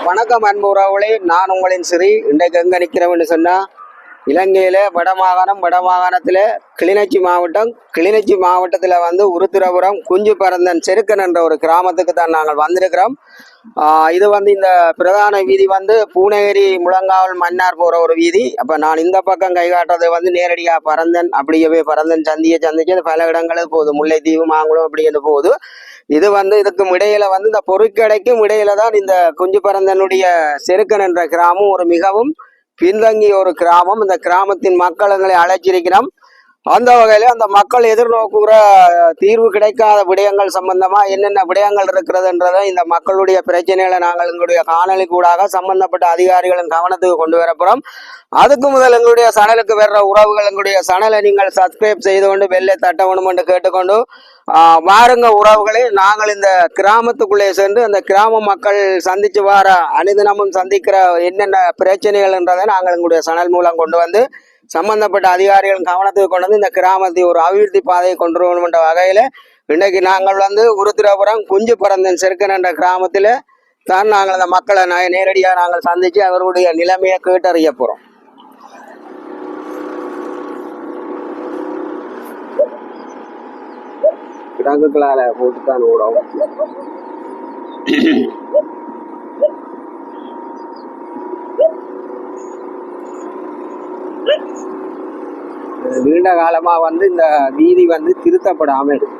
வணக்கம் அன்பு உறவுகளே. நான் உங்களின் சிறி இன்றைக்கு எங்க நிற்கிறோம்னு சொன்னா இலங்கையில வடமாகாணம் வடமாகாணத்தில் கிளிநொச்சி மாவட்டம் கிளிநொச்சி மாவட்டத்துல வந்து உருத்திரபுரம் குஞ்சு பரந்தன் செருக்கன் என்ற ஒரு கிராமத்துக்கு தான் நாங்கள் வந்திருக்கிறோம். இது வந்து இந்த பிரதான வீதி வந்து பூனேரி முழங்காவல் மன்னார் போற ஒரு வீதி. அப்போ நான் இந்த பக்கம் கை காட்டுறது வந்து நேரடியாக பரந்தன் அப்படியே பரந்தன் சந்தியை சந்திச்சு பல இடங்களுக்கு போகுது. முல்லைத்தீவு மாங்குளம் அப்படின்னு போகுது. இது வந்து இதுக்கும் இடையில வந்து இந்த பொருட்கடைக்கும் இடையில தான் இந்த குஞ்சு பரந்தனுடைய செருக்கன் என்ற கிராமம் ஒரு மிகவும் பின்தங்கிய ஒரு கிராமம். இந்த கிராமத்தின் மக்களங்களை அழைச்சிருக்கிறோம். அந்த வகையில அந்த மக்கள் எதிர்நோக்குகிற தீர்வு கிடைக்காத விடயங்கள் சம்பந்தமா என்னென்ன விடயங்கள் இருக்கிறதுன்றதை இந்த மக்களுடைய பிரச்சனைகளை நாங்கள் எங்களுடைய காணொலி கூடாக சம்பந்தப்பட்ட அதிகாரிகளின் கவனத்துக்கு கொண்டு வரப்போறோம். அதுக்கு முதல் எங்களுடைய சணலுக்கு வர்ற உறவுகள் எங்களுடைய சணலை நீங்கள் சப்ஸ்கிரைப் செய்து கொண்டு வெள்ளை தட்ட வேணும் என்று கேட்டுக்கொண்டு வாருங்க உறவுகளே. நாங்கள் இந்த கிராமத்துக்குள்ளே சென்று அந்த கிராம மக்கள் சந்திச்சு வார அனுதினமும் சந்திக்கிற என்னென்ன பிரச்சனைகள்ன்றதை நாங்கள் எங்களுடைய சனல் மூலம் கொண்டு வந்து சம்பந்தப்பட்ட அதிகாரிகள் கவனத்துக்கு கொண்டு வந்து இந்த கிராமத்தை ஒரு அபிவிருத்தி பாதையை கொண்டு வரணுன்ற என்ற வகையில இன்றைக்கு நாங்கள் வந்து உருத்திரபுரம் குஞ்சு பரந்தன் செருக்கன் என்ற கிராமத்தில் தான் நாங்கள் அந்த மக்களை நேரடியாக நாங்கள் சந்திச்சு அவர்களுடைய நிலைமையை கேட்டறிய போறோம். கிடங்குகளால போட்டுத்தான் ஓடும். நீண்ட காலமா வந்து இந்த வீதி வந்து திருத்தப்படாம இருக்கு.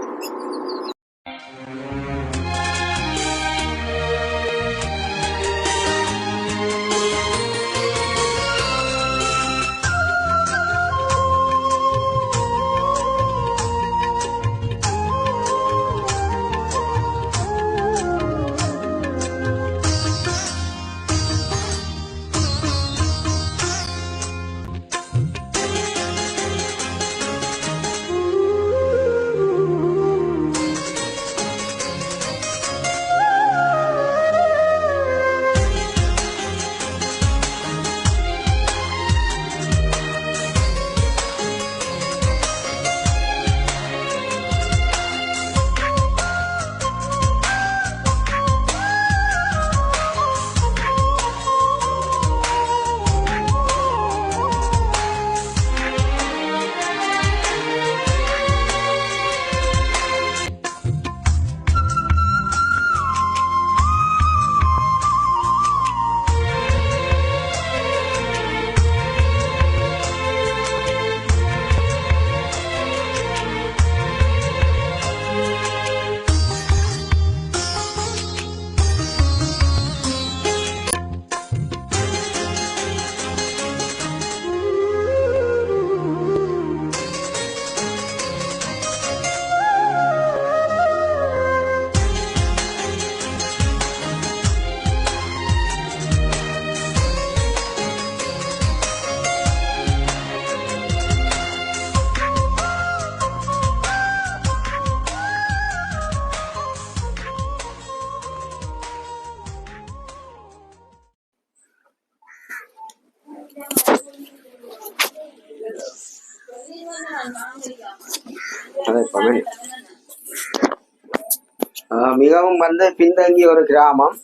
மிகவும் வந்து பின்தங்கிய ஒரு கிராமம்.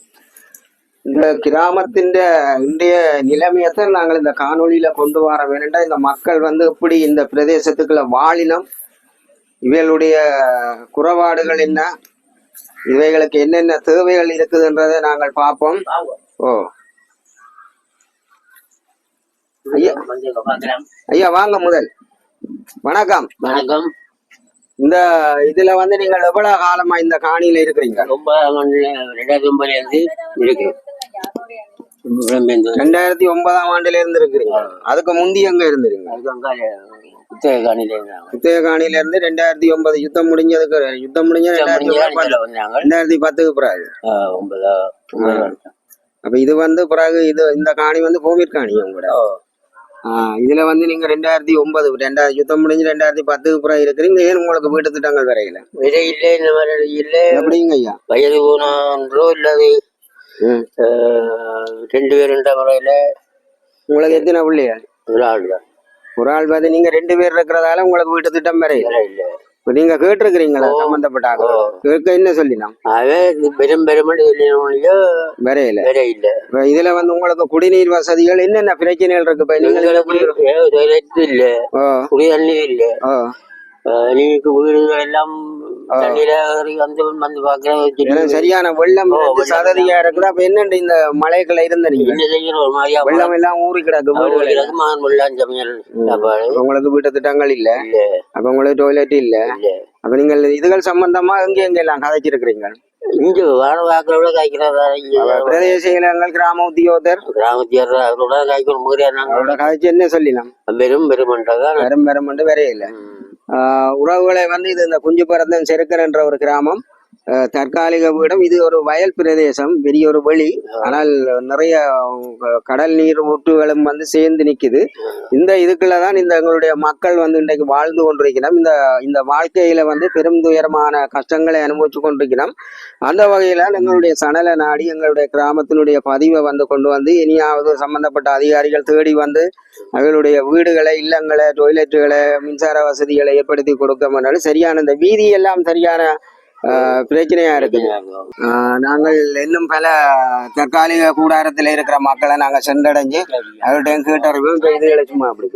இந்த கிராமத்தின் இன்றைய நிலைமையத்தை நாங்கள் இந்த காணொளியில கொண்டு வர வேணும்டா இந்த மக்கள் வந்து எப்படி இந்த பிரதேசத்துக்குள்ள வாழினம் இவைகளுடைய குறைபாடுகள் என்ன இவைகளுக்கு என்னென்ன தேவைகள் இருக்குதுன்றதை நாங்கள் பார்ப்போம். ஓ. ஐயா ஐயா வாங்க முதல். வணக்கம். வணக்கம். இந்த இதுல வந்து நீங்கள் எவ்வளவு காலமா இந்த காணியில இருக்கிறீங்க? ரொம்ப ரெண்டாயிரத்தி ஒன்பதுல இருந்து இருக்கு ரெண்டாயிரத்தி ஒன்பதாம் ஆண்டுல இருந்து இருக்கிறீங்க. அதுக்கு முந்தி எங்க அங்க காணியில இருந்தாங்க. புத்தக காணியில இருந்து ரெண்டாயிரத்தி ஒன்பது யுத்தம் முடிஞ்சதுக்கு யுத்தம் முடிஞ்ச ரெண்டாயிரத்தி பத்துக்கு பிறகு. ஒன்பதா. அப்ப இது வந்து பிறகு இது இந்த காணி வந்து பூமிர் காணி உங்களோட. இதுல வந்து நீங்க ரெண்டாயிரத்தி ஒன்பது ரெண்டாயிரத்தி யுத்தம் முடிஞ்சு ரெண்டாயிரத்தி பத்துக்கு பிறகு இருக்கிறீங்க. ஏன் உங்களுக்கு வீட்டு திட்டங்கள் வரையில விதை இல்லை இந்த மாதிரி இல்லை. எப்படிங்க ஐயா? வயது போனோ இல்லாது ம். ஆஹ் ரெண்டு முறையில உங்களுக்கு எத்தனை பிள்ளையா ஒரு ஆள் தான். ஒரு ஆள் பார்த்து நீங்க ரெண்டு பேர் இருக்கிறதால உங்களுக்கு வீட்டு திட்டம் வரையில இல்லை. நீங்க கேட்டிருக்கிறீங்களா. சம்பந்தப்பட்டாங்க. கேட்க என்ன சொல்லினோம் அதே பெரும் பெருமனு சொல்லியோ வரையில. இப்ப இதுல வந்து உங்களுக்கு குடிநீர் வசதிகள் என்னென்ன பிரச்சனைகள் இருக்கு? இல்ல. குடி இல்ல. நீங்க வீடுகள் எல்லாம் சரியான வெள்ளம் சததியா இருக்குது அப்ப என்னண்டு இந்த மலைக்குள்ள இருந்த நீங்க? என்ன வெள்ளம் எல்லாம் ஊறி கிடக்கு உங்களுக்கு வீட்டு திட்டங்கள் இல்ல? அப்ப உங்களுக்கு டாய்லெட் இல்ல? அப்ப நீங்கள் இதுகள் சம்பந்தமா எங்க எங்க எல்லாம் கதைச்சிருக்கிறீங்க இங்க வாழ வாக்குற விட காய்க்கிறதா பிரதேச இளங்கள் கிராம உத்தியோகத்தர்? கிராமத்தியர் அவரோட காய்க்கணும் முறையா நாங்க அவரோட கதைச்சு என்ன சொல்லினோம்? பெரும் பெருமன்றதான் வெறும் வெறும் வரையில உறவுகளை வந்து இது இந்த குஞ்சு பரந்தன் செருக்கன் என்ற ஒரு கிராமம். தற்காலிக வீடம். இது ஒரு வயல் பிரதேசம் பெரிய ஒரு வெளி. ஆனால் நிறைய கடல் நீர் ஊற்றுகளும் வந்து சேர்ந்து நிற்குது இந்த இதுக்குள்ள தான் இந்த எங்களுடைய மக்கள் வந்து இன்றைக்கு வாழ்ந்து கொண்டிருக்கிறோம். இந்த இந்த வாழ்க்கையில வந்து பெரும் துயரமான கஷ்டங்களை அனுபவிச்சு கொண்டிருக்கிறோம். அந்த வகையில் எங்களுடைய சணலை நாடி எங்களுடைய கிராமத்தினுடைய பதிவை வந்து கொண்டு வந்து இனியாவது சம்பந்தப்பட்ட அதிகாரிகள் தேடி வந்து அவர்களுடைய வீடுகளை இல்லங்களை டொய்லெட்டுகளை மின்சார வசதிகளை ஏற்படுத்தி கொடுக்க சரியான இந்த வீதி எல்லாம் சரியான பிரச்சனையா இருக்குது. ஆஹ், நாங்கள் இன்னும் பல தற்காலிக கூடாரத்தில் இருக்கிற மக்களை நாங்கள் சென்றடைஞ்சு அவர்கிட்ட கேட்டறிவோம். இந்த இதுகளை சும்மா அப்படி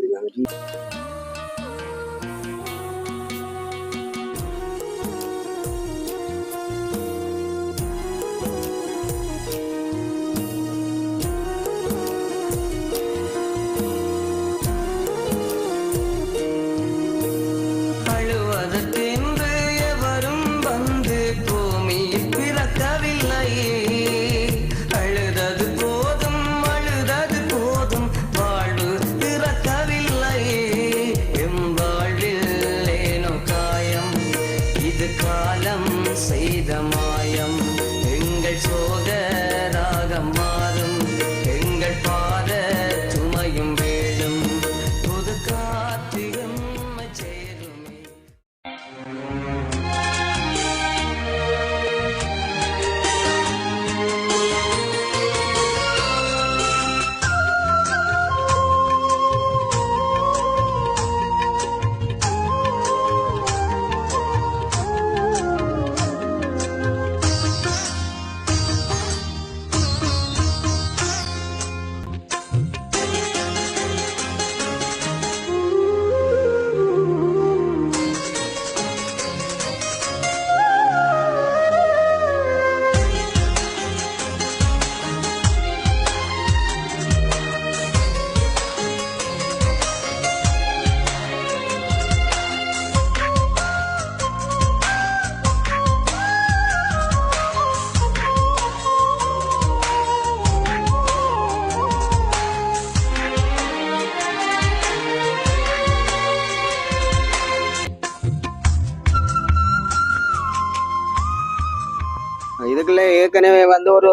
ஏற்கனவே வந்து ஒரு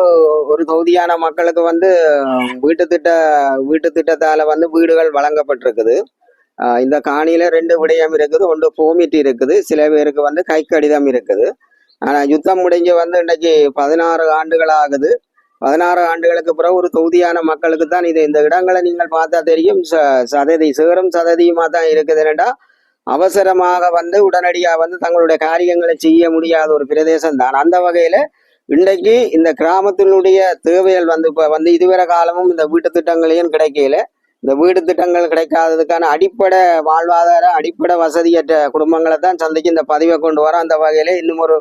ஒரு தொகுதியான மக்களுக்கு வந்து வீட்டு திட்ட வீட்டு திட்டத்தால வந்து வீடுகள் வழங்கப்பட்டிருக்குது. இந்த காணியில ரெண்டு விடயம் இருக்குது. ஒன்று பூமிட்டு இருக்குது. சில பேருக்கு வந்து கை கடிதம் இருக்குது. ஆனா யுத்தம் முடிஞ்சு வந்து இன்னைக்கு பதினாறு ஆண்டுகள் ஆகுது. பதினாறு ஆண்டுகளுக்கு பிறகு ஒரு தொகுதியான மக்களுக்கு தான் இது. இந்த இடங்களை நீங்கள் பார்த்தா தெரியும். ச- சததி சேரும் சததியுமா தான் இருக்குதுன்னா அவசரமாக வந்து உடனடியா வந்து தங்களுடைய காரியங்களை செய்ய முடியாத ஒரு பிரதேசம் தான் அந்த வகையில இன்றைக்கு இந்த கிராமத்தினுடைய தேவைகள் வந்து இப்போ வந்து இதுவரை காலமும் இந்த வீட்டு திட்டங்களையும் கிடைக்கல. இந்த வீடு திட்டங்கள் கிடைக்காததுக்கான அடிப்படை வாழ்வாதார அடிப்படை வசதியற்ற குடும்பங்களை தான் சந்தைக்கு இந்த பதிவை கொண்டு வரோம். அந்த வகையில இன்னும் ஒரு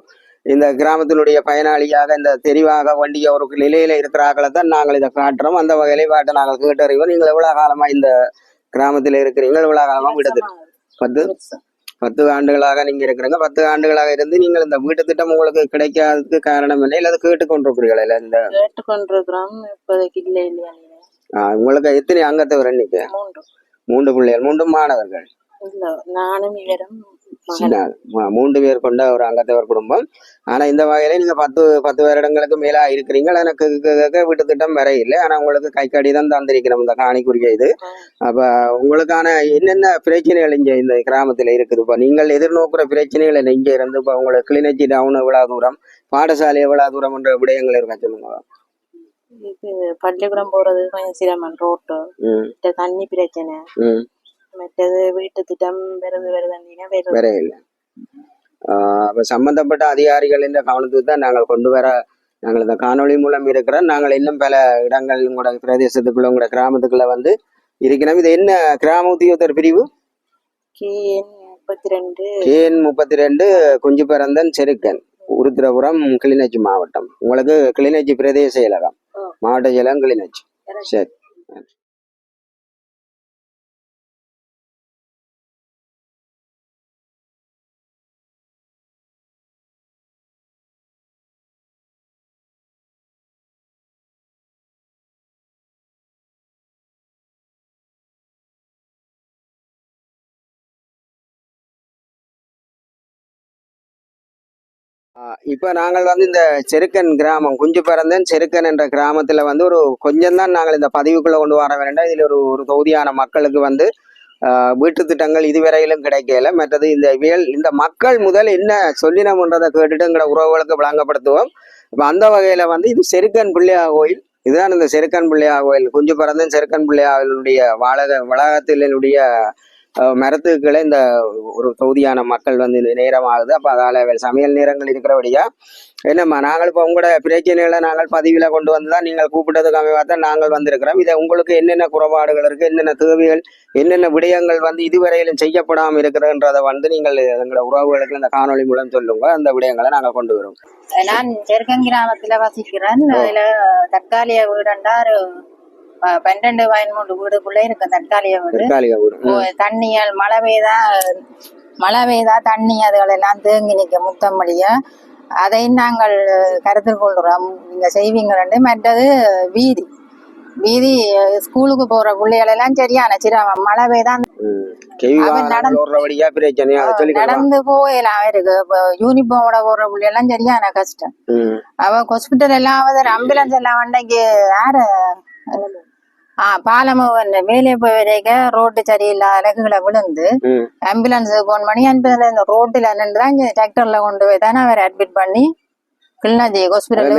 இந்த கிராமத்தினுடைய பயனாளியாக இந்த தெரிவாக வண்டிய ஒரு நிலையில இருக்கிறார்களை தான் நாங்கள் இதை காட்டுறோம். அந்த வகையில பாட்டை நாங்கள் கேட்டறிவோம். நீங்கள் எவ்வளவு காலமா இந்த கிராமத்தில் இருக்கிறீங்க எவ்வளவு காலமா விடுது பத்து? பத்து ஆண்டுகளாக நீங்க இருக்கிறீங்க. பத்து ஆண்டுகளாக இருந்து நீங்கள் இந்த வீட்டு திட்டம் உங்களுக்கு கிடைக்காததுக்கு காரணம் இல்லை அதை கேட்டுக்கொண்டிருக்கிறீங்களா இல்ல இந்த கேட்டுக்கொண்டிருக்கிறோம். இப்போதைக்கு இல்லை இல்லையா உங்களுக்கு எத்தனை அங்கத்தவர் இன்னைக்கு மூன்று. மூன்று பிள்ளைகள். மூன்று மாணவர்கள். இல்ல நானும் இவரும் மூன்று பேர் கொண்ட ஒரு அங்கத்தவர் குடும்பம். ஆனா இந்த வகையில நீங்க பத்து பத்து வருடங்களுக்கு மேலா இருக்கிறீங்க. ஆனா கு- கு- கு- வீட்டு திட்டம் வர இல்லை. ஆனா உங்களுக்கு கை கடிதம் தந்திருக்கிறோம். இந்த காணிக்குரிய இது. அப்ப உங்களுக்கான என்னென்ன பிரச்சனைகள் இங்க இந்த கிராமத்துல இருக்குது? இப்ப நீங்கள் எதிர்நோக்குற பிரச்சனைகள் இங்க இருந்து இப்ப உங்களுக்கு கிளிநொச்சி டவுன் எவ்வளவு தூரம்? பாடசாலை எவ்வளவு தூரம் என்ற விடயங்கள் இருக்கா? சொல்லுங்க. இது பள்ளிக்கூடம் போறது கொஞ்சம் சிரமம். ரோட்டு. தண்ணி பிரச்சனை. மற்றது வீட்டு திட்டம் வருது வருது வர இல்லை அப்போ சம்பந்தப்பட்ட அதிகாரிகளின் கவனத்துக்கு தான் நாங்கள் கொண்டு வர நாங்கள் இந்த காணொளி மூலம் இருக்கிறோம். நாங்கள் இன்னும் பல இடங்கள் உங்களோட பிரதேசத்துக்குள்ள உங்களோட கிராமத்துக்குள்ள வந்து இருக்கிறோம். இது என்ன கிராம உத்தியோகத்தர் பிரிவு? முப்பத்தி ரெண்டு கேஎன் முப்பத்தி ரெண்டு குஞ்சு பரந்தன் செருக்கன் உருத்திரபுரம் கிளிநொச்சி மாவட்டம். உங்களுக்கு கிளிநொச்சி பிரதேச செயலகம் ஓ. மாவட்ட செயலகம் கிளிநொச்சி. சரி. இப்போ நாங்கள் வந்து இந்த செருக்கன் கிராமம் குஞ்சு பிறந்தன் செருக்கன் என்ற கிராமத்தில் வந்து ஒரு கொஞ்சம் தான் நாங்கள் இந்த பதிவுக்குள்ளே கொண்டு வர வேண்டாம். இதில் ஒரு ஒரு தொகுதியான மக்களுக்கு வந்து வீட்டு திட்டங்கள் இதுவரையிலும் கிடைக்கல. மற்றது இந்த வியல் இந்த மக்கள் முதல் என்ன சொல்லினோம்ன்றதை கேட்டுட்டு எங்களோட உறவுகளுக்கு வழங்கப்படுத்துவோம் இப்போ அந்த வகையில் வந்து இது செருக்கன் பிள்ளையா கோயில். இதுதான் இந்த செருக்கன் பிள்ளையா கோயில். குஞ்சு பிறந்தன் செருக்கன் பிள்ளையாவினுடைய வாழக வளாகத்தினுடைய மரத்துக்களை இந்த ஒரு தொகுதியான மக்கள் வந்து நேரம் ஆகுது அப்போ அதால் சமையல் நேரங்கள் இருக்கிறபடியா என்னம்மா நாங்கள் இப்போ உங்களோட பிரச்சனைகளை நாங்கள் பதிவில் கொண்டு வந்து தான் நீங்கள் கூப்பிட்டதுக்கு அமைவாக தான் நாங்கள் வந்திருக்கிறோம். இதை உங்களுக்கு என்னென்ன குறைபாடுகள் இருக்குது என்னென்ன தேவைகள் என்னென்ன விடயங்கள் வந்து இதுவரையிலும் செய்யப்படாமல் இருக்கிறன்றதை வந்து நீங்கள் எங்களோட உறவுகளுக்கு இந்த காணொளி மூலம் சொல்லுங்க. அந்த விடயங்களை நாங்கள் கொண்டு வரோம். நான் கிராமத்துல வசிக்கிறேன். அதுல தற்காலிக வீடுண்டா பன்னெண்டு பதிமூன்று வீடுக்குள்ள இருக்கு தற்காலிக வீடு. தண்ணியால் மழை பெய்தா மழை பெய்தா தண்ணி அதுகள் எல்லாம் தேங்கி நிற்க முத்தமடியா. அதை நாங்கள் கருத்தில் கொள்கிறோம். நீங்க செய்வீங்க மற்றது வீதி. வீதி ஸ்கூலுக்கு போற பிள்ளைகள் எல்லாம் சரியான சிரமம். மழை பெய்தா கேவி அவன் வாகனங்கள் நடந்து- போயலாம் இருக்கு. இப்போ யூனிஃபார்மோட போற பிள்ளை எல்லாம் சரியான கஷ்டம். அவ ஹாஸ்பிட்டல் எல்லாம் அவதர் ஆம்புலன்ஸ் எல்லாம் வண்டைக்கு யாரு? ஆ பாலம வேலையை போய் வரைக்க ரோட்டு சரியில்லாத அலகுகளை விழுந்து ம். ஆம்புலன்ஸ் போன் பண்ணி அனுப்பி இந்த ரோட்டில் நின்று தான் டிராக்டர்ல கொண்டு போய் தானே அவரை அட்மிட் பண்ணி மெயின் ஹாஸ்பிட்டல்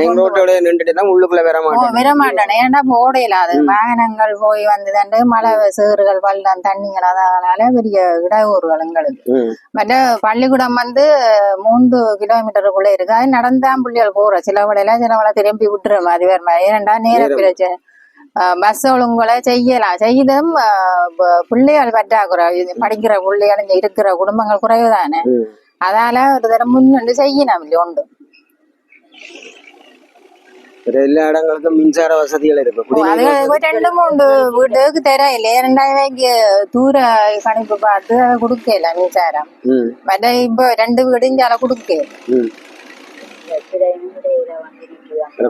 நின்றுட்டு உள்ளுக்குள்ள வர மாட்டேன். விட மாட்டேன். ஏன்னா ஓடையில? அது வாகனங்கள் போய் வந்ததுண்டு மழை சேறுகள் பள்ளம் தண்ணிகள் அதனால பெரிய இடையூறுகள் எங்களுக்கு. மற்ற பள்ளிக்கூடம் வந்து மூன்று கிலோமீட்டருக்குள்ள இருக்கு. அது நடந்தான் பிள்ளைகள் போற. சில வழியில சில வழி திரும்பி விட்டுற மாதிரி வர மாதிரி. ஏனண்டா நேர. பிரச்சனை பஸ் ஒழுங்குகளை செய்யலாம் செய்தும் பிள்ளைகள் பற்றாக்குறை படிக்கிற பிள்ளைகள் இங்க இருக்கிற குடும்பங்கள் குறைவு தானே அதால ஒரு தரம் முன்னின்று செய்யணும் இல்லை உண்டு வேற எல்லா இடங்களுக்கும் மின்சார வசதிகள் இருக்கு அது குடிநீர் வசதி- ரெண்டு மூணு வீட்டுக்கு தெரியல ரெண்டாயிரூபாய்க்கு தூர கணிப்பு பார்த்து அதை கொடுக்கல மின்சாரம்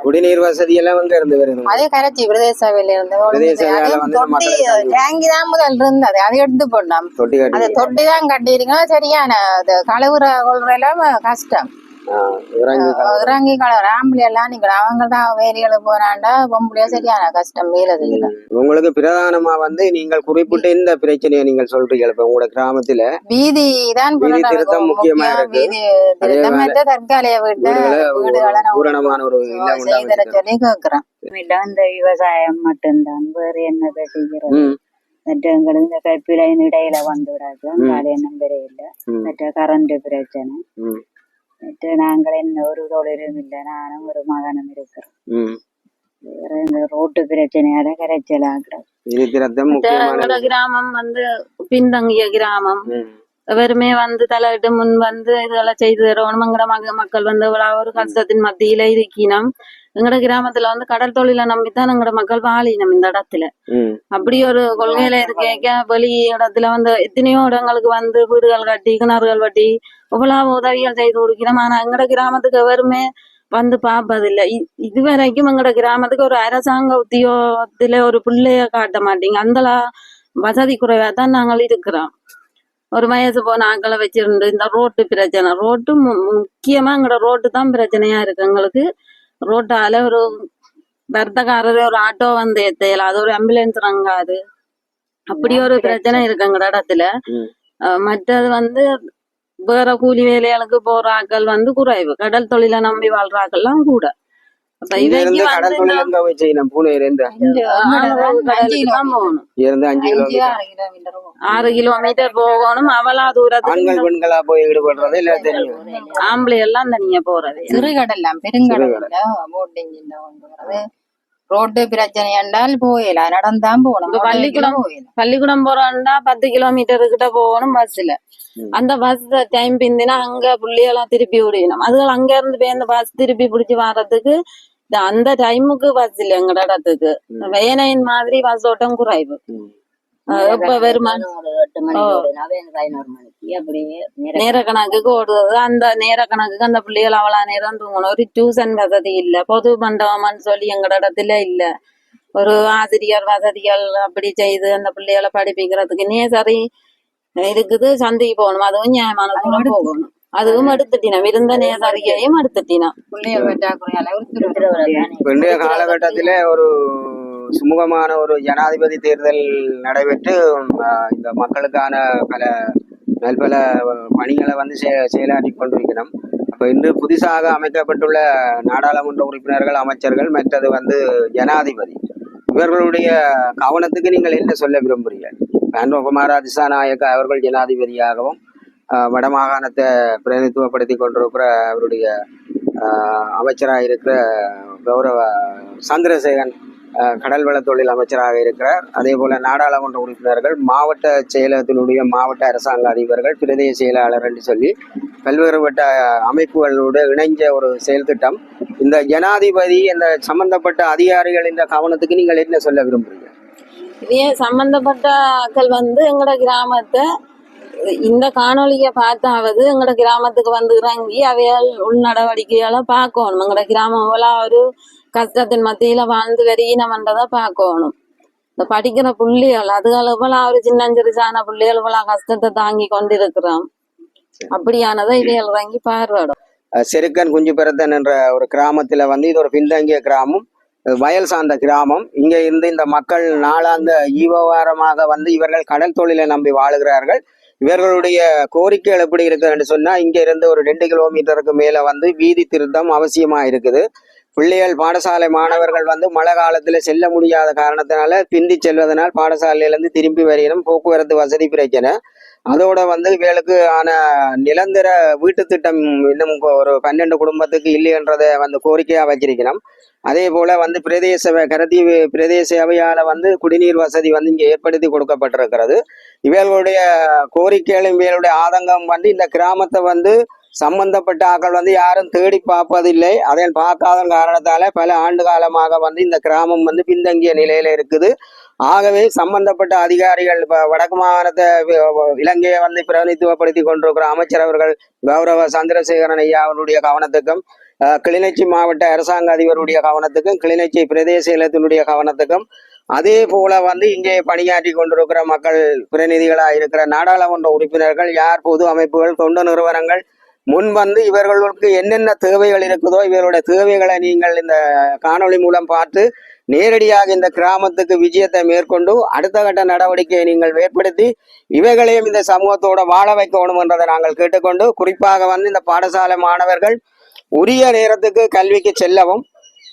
குடிநீர் வசதி எல்லாம் வந்து இருந்து வருது அதே கரைச்சி பிரதேச சபையில இருந்து தொட்டி டேங்கி தான் முதல் இருந்தது. அதை எடுத்து போடலாம் தொட்டி தான் கட்டிருக்கோம் சரியான கழுவுற கொள்ற எல்லாம் கஷ்டம். இறங்கி கழுவுற ஆம்பளை எல்லாம் நிக்கணும் அவங்க தான் வேலைகளுக்கு போறாண்டா பொம்பளையா சரியான கஷ்டம் செய்யல. உங்களுக்கு பிரதானமா வந்து நீங்கள் குறிப்பிட்ட இந்த பிரச்சனையை நீங்கள் சொல்றீங்க இப்ப உங்களோட கிராமத்துல. வீதி தான் வீதி திருத்தம் முக்கியமா. இருக்கு. வீதி தற்காலிக வீட்டு பூரணமான ஒரு சொல்லி கேக்குறேன் இல்ல இந்த விவசாயம் மட்டும்தான். வேற என்னதை செய்கிறது? ம். மற்ற எங்களுக்கு இந்த கைப்பிலையின் இடையில வந்து விடாது. என்ன இல்ல ம். மற்ற கரண்ட் பிரச்சனை. நாங்கள் என்ன ஒரு தொழிலும் இல்லை நானும் ஒரு மகனும் இருக்கிறோம் ம் வேற இந்த ரோட்டு பிரச்சனையால கரைச்சல் ஆகுறது வீதி திருத்தம் முக்கியமான எங்களோட கிராமம் வந்து பின்தங்கிய கிராமம் ம் எவருமே வந்து தலையிட்டு முன் வந்து இதெல்லாம் செய்து தரணும் எங்கட மக மக்கள் வந்து ஒரு கஷ்டத்தின் மத்தியில இருக்கணும் எங்கட கிராமத்துல வந்து கடல் தொழிலை நம்பித்தான் எங்கட மக்கள் வாழினம் இந்த இடத்துல. அப்படி ஒரு கொள்கையில இருக்க வெளி இடத்துல வந்து எத்தனையோ இடங்களுக்கு வந்து வீடுகள் கட்டி கிணறுகள் வெட்டி இவ்வளவு உதவிகள் செய்து கொடுக்கிறோம் ஆனா எங்கட கிராமத்துக்கு எவருமே வந்து பார்ப்பதில்லை. இ- இதுவரைக்கும் எங்கட கிராமத்துக்கு ஒரு அரசாங்க உத்தியோகத்துல ஒரு பிள்ளைய காட்ட மாட்டீங்க. அந்த வசதி குறைவா தான் நாங்கள் இருக்கிறோம். ஒரு வயசு போன ஆக்களை வச்சிருந்து இந்த ரோட்டு பிரச்சனை. ரோட்டு முக்கியமா எங்கட ரோட்டு தான் பிரச்சனையா இருக்கு எங்களுக்கு. ரோட்டால ஒரு வர்த்தகாரர் ஒரு ஆட்டோ வந்து ஏத்தையல அது ஒரு ஆம்புலன்ஸ் ரங்காது அப்படி ஒரு பிரச்சனை இருக்கு எங்கட இடத்துல. மற்றது வந்து வேற கூலி வேலைகளுக்கு போற ஆட்கள் வந்து குறைவு. கடல் தொழிலை நம்பி வாழ்ற ஆட்கள்லாம் கூட. இருந்து தொழில் எங்க போய் செய்யணும்? பூனையில இருந்து. இருந்து அஞ்சு கிலோமீட்டர். ஆறு கிலோமீட்டர் போகணும். அவளா தூரத்துக்கு ஆண்கள் பெண்களா போய் ஈடுபடுறது இல்ல தெரியும்? ஆம்பளை எல்லாம் தனியா போறது. சிறுகடல்லாம் பெருங்கடல் போட்டிங் இல்ல ரோட்டு பிரச்சனை என்றால் போயில நடந்தான் போகணும். பள்ளிக்கூடம் பள்ளிக்கூடம் போறோம்னா பத்து கிலோமீட்டர் கிட்ட போகணும் பஸ்ல அந்த பஸ் டைம் பிந்தினா அங்க புள்ளியெல்லாம் திருப்பி விடணும் அதுகள் அங்க இருந்து போய் அந்த பஸ் திருப்பி பிடிச்சு வர்றதுக்கு அந்த டைமுக்கு பஸ் இல்ல எங்கட இடத்துக்கு வேனையின் மாதிரி பஸ் ஓட்டம் குறைவு அஹ் இப்ப வருமா ஒரு எட்டு மணிக்கு ஓ. ஓடுனா, வேணும் பதினோரு மணிக்கு அப்படியே நேரம் நேர கணக்குக்கு ஓடுறது அந்த நேர கணக்குக்கு அந்த பிள்ளைகள் அவ்வளவு நேரம் தூங்கணும் ஒரு டியூஷன் வசதி இல்ல பொது மண்டபம்னு சொல்லி எங்கட இடத்துல இல்ல ஒரு ஆசிரியர் வசதிகள் அப்படி செய்து அந்த பிள்ளைகளை படிப்பிக்கிறதுக்கு நேசரி இருக்குது சந்தைக்கு போகணும் அதுவும் நியாயமான போகணும் அதுவும் எடுத்துட்டினா விருந்த நேசரியையும் எடுத்துட்டினா இன்றைய காலகட்டத்திலே ஒரு சுமூகமான ஒரு ஜனாதிபதி தேர்தல் நடைபெற்று இந்த மக்களுக்கான பல நல்பல பணிகளை வந்து செ- செயலாற்றி கொண்டிருக்கிறோம். அப்ப இன்று புதிதாக அமைக்கப்பட்டுள்ள நாடாளுமன்ற உறுப்பினர்கள் அமைச்சர்கள் மற்றது வந்து ஜனாதிபதி. இவர்களுடைய கவனத்துக்கு நீங்கள் என்ன சொல்ல விரும்புகிறீர்கள் அன்பகுமார திசாநாயக்க அவர்கள் ஜனாதிபதியாகவும் வடமாகாணத்தை பிரதிநிதித்துவப்படுத்தி கொண்டிருக்கிற அவருடைய அமைச்சராக இருக்கிற கௌரவ சந்திரசேகன் ஆஹ், கடல் தொழில் அமைச்சராக இருக்கிறார். அதே போல நாடாளுமன்ற உறுப்பினர்கள் மாவட்ட செயலகத்தினுடைய மாவட்ட அரசாங்க அதிபர்கள் பிரதேச செயலாளர் என்று சொல்லி பல்வேறுபட்ட அமைப்புகளோடு இணைஞ்ச ஒரு செயல் திட்டம். இந்த ஜனாதிபதி இந்த சம்பந்தப்பட்ட அதிகாரிகள் இந்த கவனத்துக்கு நீங்கள் என்ன சொல்ல விரும்புறீங்க இதே சம்பந்தப்பட்ட ஆக்கள் வந்து எங்களோட கிராமத்தை இந்த காணொலிய பார்த்தாவது எங்கட கிராமத்துக்கு வந்து இறங்கி அவையால் உள் நடவடிக்கைகளை பார்க்கணும் எங்கட கிராமம் போல ஒரு கஷ்டத்தின் மத்தியில வாழ்ந்து வெறியினம்ன்றதை பார்க்கணும் இந்த படிக்கிற புள்ளிகள் அதுகள் போல ஒரு சின்னஞ்சிறுசான புள்ளிகள் போல கஷ்டத்தை தாங்கி கொண்டிருக்கிறோம். அப்படியானதை இவைகள் இறங்கி பார்வையிடும் செருக்கன் குஞ்சுபெரத்தன் என்ற ஒரு கிராமத்துல வந்து இது ஒரு பின்தங்கிய கிராமம். வயல் சார்ந்த கிராமம். இங்க இருந்து இந்த மக்கள் நாளாந்த ஈவவாரமாக வந்து இவர்கள் கடல் தொழிலை நம்பி வாழுகிறார்கள். இவர்களுடைய கோரிக்கைகள் எப்படி இருக்குதுன்னு சொன்னா இங்க இருந்து ஒரு ரெண்டு கிலோமீட்டருக்கு மேல வந்து வீதி திருத்தம் அவசியமா இருக்குது. பிள்ளைகள் பாடசாலை மாணவர்கள் வந்து மழை காலத்துல செல்ல முடியாத காரணத்தினால பிந்தி செல்வதனால் பாடசாலையில இருந்து திரும்பி வருகிறோம். போக்குவரத்து வசதி பிரச்சனை. அதோட வந்து இவளுக்கு ஆன நிரந்தர வீட்டு திட்டம் இன்னும் ஒரு பன்னெண்டு குடும்பத்துக்கு இல்லைன்றதை வந்து கோரிக்கையா வச்சிருக்கணும் அதே போல வந்து பிரதேச கருதி கரதி பிரதேச சபையால வந்து குடிநீர் வசதி வந்து இங்கே ஏற்படுத்தி கொடுக்கப்பட்டிருக்கிறது. இவர்களுடைய கோரிக்கைகளும் இவர்களுடைய ஆதங்கம் வந்து இந்த கிராமத்தை வந்து சம்பந்தப்பட்ட ஆக்கள் வந்து யாரும் தேடி பார்ப்பதில்லை. அதை பார்க்காத காரணத்தால பல ஆண்டு காலமாக வந்து இந்த கிராமம் வந்து பின்தங்கிய நிலையில இருக்குது. ஆகவே சம்பந்தப்பட்ட அதிகாரிகள் வடக்கு மாகாணத்தை இலங்கையை வந்து பிரதிநிதித்துவப்படுத்தி கொண்டிருக்கிற அமைச்சர் அவர்கள் கௌரவ சந்திரசேகரன் ஐயா அவருடைய கவனத்துக்கும் கிளிநொச்சி மாவட்ட அரசாங்க அதிபருடைய கவனத்துக்கும் கிளிநொச்சி பிரதேச இலத்தினுடைய கவனத்துக்கும் அதே போல வந்து இங்கே பணியாற்றி கொண்டிருக்கிற மக்கள் பிரதிநிதிகளாக இருக்கிற நாடாளுமன்ற உறுப்பினர்கள் யார் பொது அமைப்புகள் தொண்டு நிறுவனங்கள் முன் வந்து இவர்களுக்கு என்னென்ன தேவைகள் இருக்குதோ இவர்களுடைய தேவைகளை நீங்கள் இந்த காணொளி மூலம் பார்த்து நேரடியாக இந்த கிராமத்துக்கு விஜயத்தை மேற்கொண்டு அடுத்த கட்ட நடவடிக்கையை நீங்கள் ஏற்படுத்தி இவைகளையும் இந்த சமூகத்தோட வாழ வைக்கணும் என்றதை நாங்கள் கேட்டுக்கொண்டு குறிப்பாக வந்து இந்த பாடசாலை மாணவர்கள் உரிய நேரத்துக்கு கல்விக்கு செல்லவும்.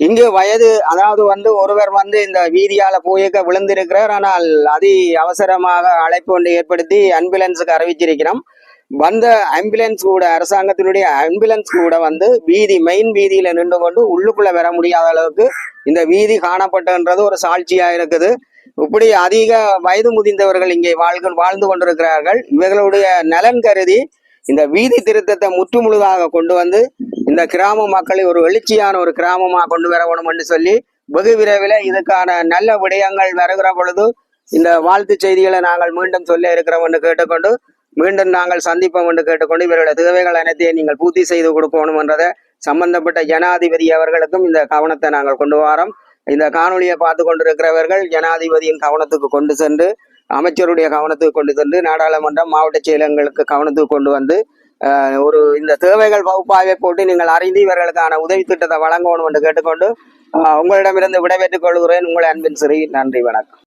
இங்கு வயது அதாவது வந்து ஒருவர் வந்து இந்த வீதியால போயிருக்க விழுந்திருக்கிறார். ஆனால் அதி அவசரமாக அழைப்பு ஒன்று ஏற்படுத்தி அம்புலன்ஸுக்கு அறிவிச்சிருக்கிறோம். வந்த ஆம்புலன்ஸ் கூட அரசாங்கத்தினுடைய ஆம்புலன்ஸ் கூட வந்து வீதி மெயின் வீதியில நின்று கொண்டு உள்ளுக்குள்ள வர முடியாத அளவுக்கு இந்த வீதி காணப்பட்டன்றது ஒரு சாட்சியா இருக்குது. இப்படி அதிக வயது முதிர்ந்தவர்கள் இங்கே வாழ்க வாழ்ந்து கொண்டிருக்கிறார்கள். இவர்களுடைய நலன் கருதி இந்த வீதி திருத்தத்தை முற்றுமுழுதாக கொண்டு வந்து இந்த கிராம மக்களை ஒரு எழுச்சியான ஒரு கிராமமா கொண்டு வர வேணும்னு சொல்லி வெகு விரைவில் இதுக்கான நல்ல விடயங்கள் வருகிற பொழுது இந்த வாழ்த்து செய்திகளை நாங்கள் மீண்டும் சொல்ல இருக்கிறோம் என்று கேட்டுக்கொண்டு மீண்டும் நாங்கள் சந்திப்போம் என்று கேட்டுக்கொண்டு இவர்களுடைய தேவைகள் அனைத்தையும் நீங்கள் பூர்த்தி செய்து கொடுக்கணும் என்றதை சம்பந்தப்பட்ட ஜனாதிபதி அவர்களுக்கும் இந்த கவனத்தை நாங்கள் கொண்டு வரோம். இந்த காணொலியை பார்த்து கொண்டிருக்கிறவர்கள் ஜனாதிபதியின் கவனத்துக்கு கொண்டு சென்று அமைச்சருடைய கவனத்துக்கு கொண்டு சென்று நாடாளுமன்றம் மாவட்ட செயலகங்களுக்கு கவனத்துக்கு கொண்டு வந்து ஒரு இந்த தேவைகள் பகுப்பாய்வை போட்டு நீங்கள் அறிந்து இவர்களுக்கான உதவி திட்டத்தை வழங்கணும் என்று கேட்டுக்கொண்டு உங்களிடமிருந்து விடைபெற்றுக் கொள்கிறேன். உங்கள் அன்பின் சிறி நன்றி வணக்கம்.